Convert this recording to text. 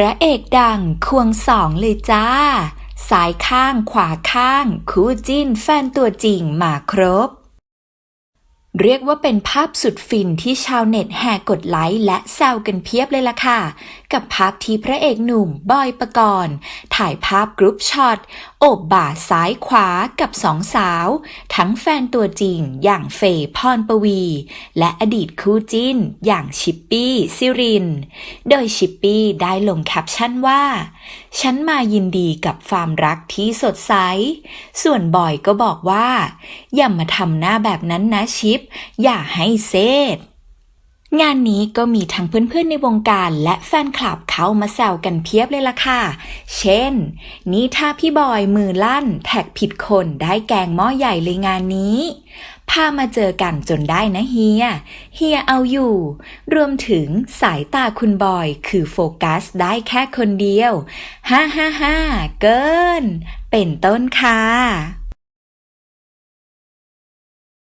ระเอกดังควงสองเลยจ้า สายข้างขวาข้าง คู่จิ้นแฟนตัวจริงมาครบ เรียกว่าเป็นภาพสุดฟินที่ชาวเน็ตแห่กดไลค์และแซวกันเพียบเลยล่ะค่ะ กับภาพที่พระเอกหนุ่มบอยปกรณ์ถ่ายภาพกรุ๊ปช็อตโอบบ่าซ้ายขวากับสองสาว ทั้งแฟนตัวจริงอย่างเฟย์พรปวี และอดีตคู่จิ้น อย่างชิปปี้ซิริน โดยชิปปี้ได้ลงแคปชั่นว่า ฉันมายินดีกับความรักที่สดใส ส่วนบอยก็บอกว่า อย่ามาทำหน้าแบบนั้นนะชิปอย่าให้เซดงานนี้ก็มีทั้งเพื่อนๆในวงการและแฟนคลับเขามาแซวกันเพียบเลยล่ะค่ะ เช่น นี่ถ้าพี่บอยมือลั่นแท็กผิดคนได้แกงหม้อใหญ่เลยงานนี้พามาเจอกันจนได้นะเฮีย เฮียเอาอยู่ รวมถึงสายตาคุณบอยคือโฟกัสได้แค่คนเดียว ฮ่าฮ่าฮ่าเกิน เป็นต้นค่ะ